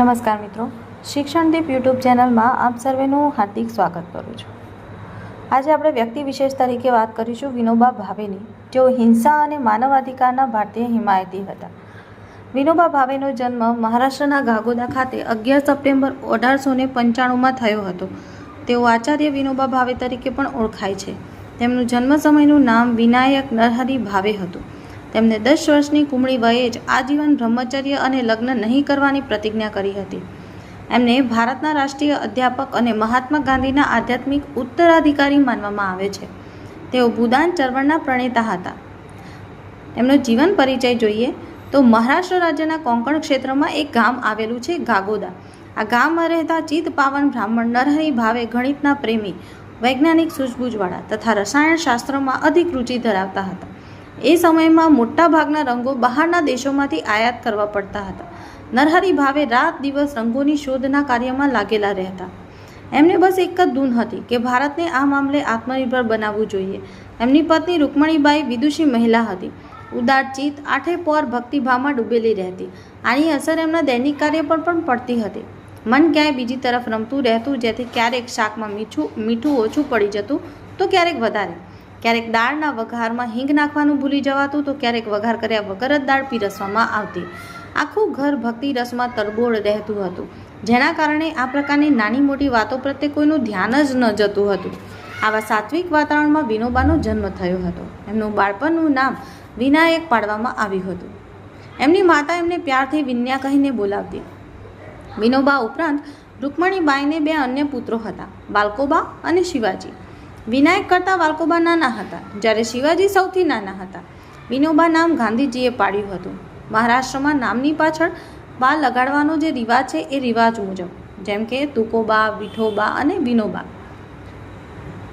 નમસ્કાર મિત્રો. શિક્ષણદીપ યુટ્યુબ ચેનલમાં આપ સર્વેનું હાર્દિક સ્વાગત કરું છું. આજે આપણે વ્યક્તિ વિશેષ તરીકે વાત કરીશું વિનોબા ભાવેની. જેઓ હિંસા અને માનવાધિકારના ભારતીય હિમાયતી હતા. વિનોબા ભાવેનો જન્મ મહારાષ્ટ્રના ગાગોદા ખાતે અગિયાર સપ્ટેમ્બર અઢારસો ને પંચાણુંમાં થયો હતો. તેઓ આચાર્ય વિનોબા ભાવે તરીકે પણ ઓળખાય છે. તેમનું જન્મ સમયનું નામ વિનાયક નરહરી ભાવે હતું. તેમને દસ વર્ષની કુમળી વયે જ આજીવન બ્રહ્મચર્ય અને લગ્ન નહીં કરવાની પ્રતિજ્ઞા કરી હતી. એમને ભારતના રાષ્ટ્રીય અધ્યાપક અને મહાત્મા ગાંધીના આધ્યાત્મિક ઉત્તરાધિકારી માનવામાં આવે છે. તેઓ ભૂદાન ચળવળના પ્રણેતા હતા. એમનો જીવન પરિચય જોઈએ તો મહારાષ્ટ્ર રાજ્યના કોંકણ ક્ષેત્રમાં એક ગામ આવેલું છે ગાગોદા. આ ગામમાં રહેતા ચિત્ત પાવન બ્રાહ્મણ નરહરી ભાવે ગણિતના પ્રેમી, વૈજ્ઞાનિક સૂઝબૂઝવાળા તથા રસાયણ શાસ્ત્રમાં અધિક રુચિ ધરાવતા હતા. એ સમયમાં મોટાભાગના રંગો બહારના દેશોમાંથી આયાત કરવા પડતા હતા. નરહરી ભાવે રાત દિવસ રંગોની શોધના કાર્યમાં લાગેલા રહેતા. એમને બસ એક જ ધૂન હતી કે ભારતને આ મામલે આત્મનિર્ભર બનાવવું જોઈએ. એમની પત્ની રૂકમણીબાઈ વિદુષી મહિલા હતી. ઉદારચિત આઠે પોર ભક્તિભાવમાં ડૂબેલી રહેતી. આની અસર એમના દૈનિક કાર્ય પર પણ પડતી હતી. મન ક્યાંય બીજી તરફ રમતું રહેતું, જેથી ક્યારેક શાકમાં મીઠું મીઠું ઓછું પડી જતું તો ક્યારેક વધારે. ક્યારેક દાળના વઘારમાં હિંગ નાખવાનું ભૂલી જવાતું તો ક્યારેક વઘાર કર્યા વગર જ દાળ પીરસવામાં આવતી. આખું ઘર ભક્તિ રસમાં તરબોળ રહેતું હતું, જેના કારણે આ પ્રકારની નાની મોટી વાતો પ્રત્યે કોઈનું ધ્યાન જ ન જતું હતું. આવા સાત્વિક વાતાવરણમાં વિનોબાનો જન્મ થયો હતો. એમનું બાળપણનું નામ વિનાયક પાડવામાં આવ્યું હતું. એમની માતા એમને પ્યારથી વિન્યા કહીને બોલાવતી. વિનોબા ઉપરાંત રૂકમણીબાઈને બે અન્ય પુત્રો હતા બાલકોબા અને શિવાજી. વિનાયક કરતાં વાલ્કોબા નાના હતા. જ્યારે શિવાજી સૌથી નાના હતા. વિનોબા નામ ગાંધીજીએ પાડ્યું હતું. મહારાષ્ટ્રમાં નામની પાછળ બા લગાડવાનો જે રિવાજ છે એ રિવાજ મુજબ, જેમ કે તુકોબા, વિઠોબા અને વિનોબા.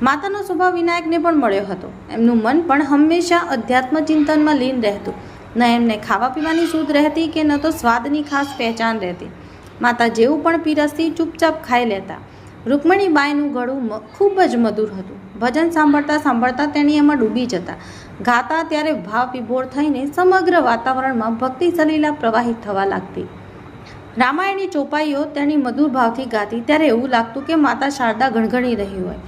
માતાનો સ્વભાવ વિનાયકને પણ મળ્યો હતો. એમનું મન પણ હંમેશા અધ્યાત્મ ચિંતનમાં લીન રહેતું. ન એમને ખાવા પીવાની શુદ્ધ રહેતી કે ન તો સ્વાદની ખાસ પહેચાન રહેતી. માતા જેવું પણ પીરસતી ચૂપચાપ ખાઈ લેતા. રૂકમણીબાઈનું ગળું ખૂબ જ મધુર હતું. ભજન સાંભળતા સાંભળતા તેણી એમાં ડૂબી જતા. ગાતા ત્યારે ભાવ વિભોર થઈને સમગ્ર વાતાવરણમાં ભક્તિ સલીલા પ્રવાહિત થવા લાગતી. રામાયણની ચોપાઈઓ તેણી મધુર ભાવથી ગાતી ત્યારે એવું લાગતું કે માતા શારદા ગણગણી રહી હોય.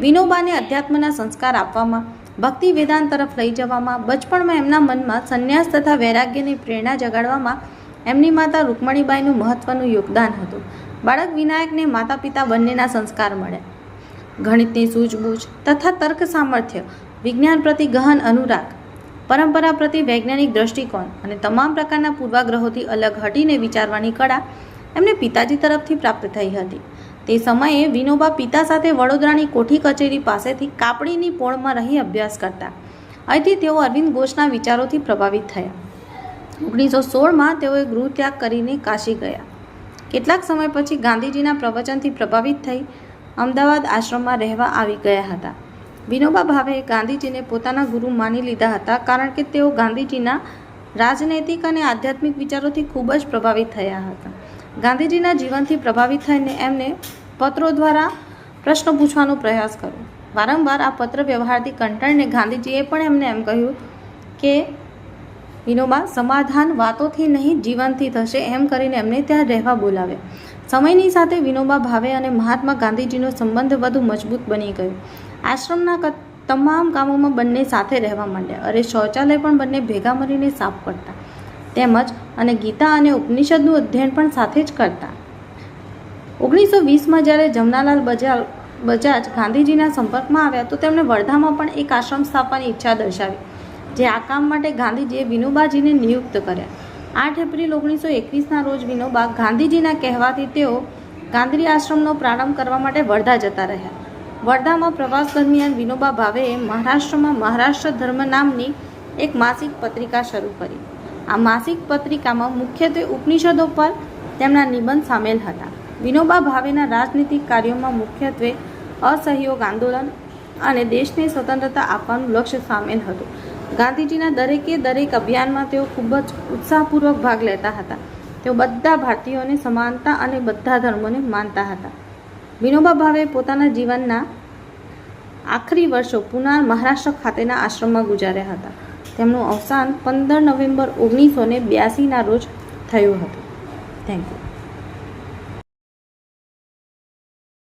વિનોબાને અધ્યાત્મના સંસ્કાર આપવામાં, ભક્તિ વેદાંત તરફ લઈ જવામાં, બચપણમાં એમના મનમાં સંન્યાસ તથા વૈરાગ્યની પ્રેરણા જગાડવામાં એમની માતા રૂકમણીબાઈનું મહત્વનું યોગદાન હતું. બાળક વિનાયકને માતા પિતા બંનેના સંસ્કાર મળ્યા ગણિતની સૂઝબૂછ તથા તર્ક સામર્થ્ય, વિજ્ઞાન પ્રતિ ગહન અનુરાગ, પરંપરા પ્રતિ વૈજ્ઞાનિક દ્રષ્ટિકોણ અને તમામ પ્રકારના પૂર્વાગ્રહોથી અલગ હટીને વિચારવાની કળા એમને પિતાજી તરફથી પ્રાપ્ત થઈ હતી. તે સમયે વિનોબા પિતા સાથે વડોદરાની કોઠી કચેરી પાસેથી કાપડીની પોળમાં રહી અભ્યાસ કરતા. અહીંથી તેઓ અરવિંદ ઘોષના વિચારોથી પ્રભાવિત થયા. ઓગણીસો સોળમાં તેઓએ ગૃહત્યાગ કરીને કાશી ગયા. કેટલાક સમય પછી ગાંધીજીના પ્રવચનથી પ્રભાવિત થઈ અમદાવાદ આશ્રમમાં રહેવા આવી ગયા હતા. વિનોબા ભાવે ગાંધીજીને પોતાના ગુરુ માની લીધા હતા કારણ કે તેઓ ગાંધીજીના રાજનૈતિક અને આધ્યાત્મિક વિચારોથી ખૂબ જ પ્રભાવિત થયા હતા. ગાંધીજીના જીવનથી પ્રભાવિત થઈને એમને પત્રો દ્વારા પ્રશ્નો પૂછવાનો પ્રયાસ કર્યો. વારંવાર આ પત્ર વ્યવહારથી કંટાળીને ગાંધીજીએ પણ એમને એમ કહ્યું કે વિનોબા સમાધાન વાતોથી નહીં જીવનથી થશે એમ કરીને એમને ત્યાં રહેવા બોલાવ્યા સમયની સાથે વિનોબા ભાવે અને મહાત્મા ગાંધીજીનો સંબંધ વધુ મજબૂત બની ગયો. આશ્રમના તમામ કામોમાં બંને સાથે રહેવા માંડ્યા અરે શૌચાલય પણ બંને ભેગા મળીને સાફ કરતા. તેમજ અને ગીતા અને ઉપનિષદનું અધ્યયન પણ સાથે જ કરતા. ઓગણીસો વીસમાં જ્યારે જમનાલાલ બજાજ બજાજ ગાંધીજીના સંપર્કમાં આવ્યા તો તેમણે વર્ધામાં પણ એક આશ્રમ સ્થાપવાની ઈચ્છા દર્શાવી. જે આ કામ માટે ગાંધીજીએ વિનોબાજીને નિયુક્ત કર્યા. આઠ એપ્રિલ ઓગણીસો એકવીસના રોજ વિનોબા ગાંધીજીના કહેવાથી તેઓ ગાંધી આશ્રમનો પ્રારંભ કરવા માટે વર્ધા જતા રહ્યા. વર્ધામાં પ્રવાસ દરમિયાન વિનોબા ભાવેએ મહારાષ્ટ્રમાં મહારાષ્ટ્ર ધર્મ નામની એક માસિક પત્રિકા શરૂ કરી. આ માસિક પત્રિકામાં મુખ્યત્વે ઉપનિષદો પર તેમના નિબંધ સામેલ હતા. વિનોબા ભાવેના રાજનીતિક કાર્યોમાં મુખ્યત્વે અસહયોગ આંદોલન અને દેશને સ્વતંત્રતા આપવાનું લક્ષ્ય સામેલ હતું. ગાંધીજીના દરેકે દરેક અભિયાનમાં તેઓ ખૂબ જ ઉત્સાહપૂર્વક ભાગ લેતા હતા. તેઓ બધા ભારતીયોને સમાનતા અને બધા ધર્મોને માનતા હતા. વિનોબા ભાવે પોતાના જીવનના આખરી વર્ષો પુના મહારાષ્ટ્ર ખાતેના આશ્રમમાં ગુજાર્યા હતા. તેમનું અવસાન પંદર નવેમ્બર ઓગણીસો ને બ્યાસીના રોજ થયું હતું. Thank you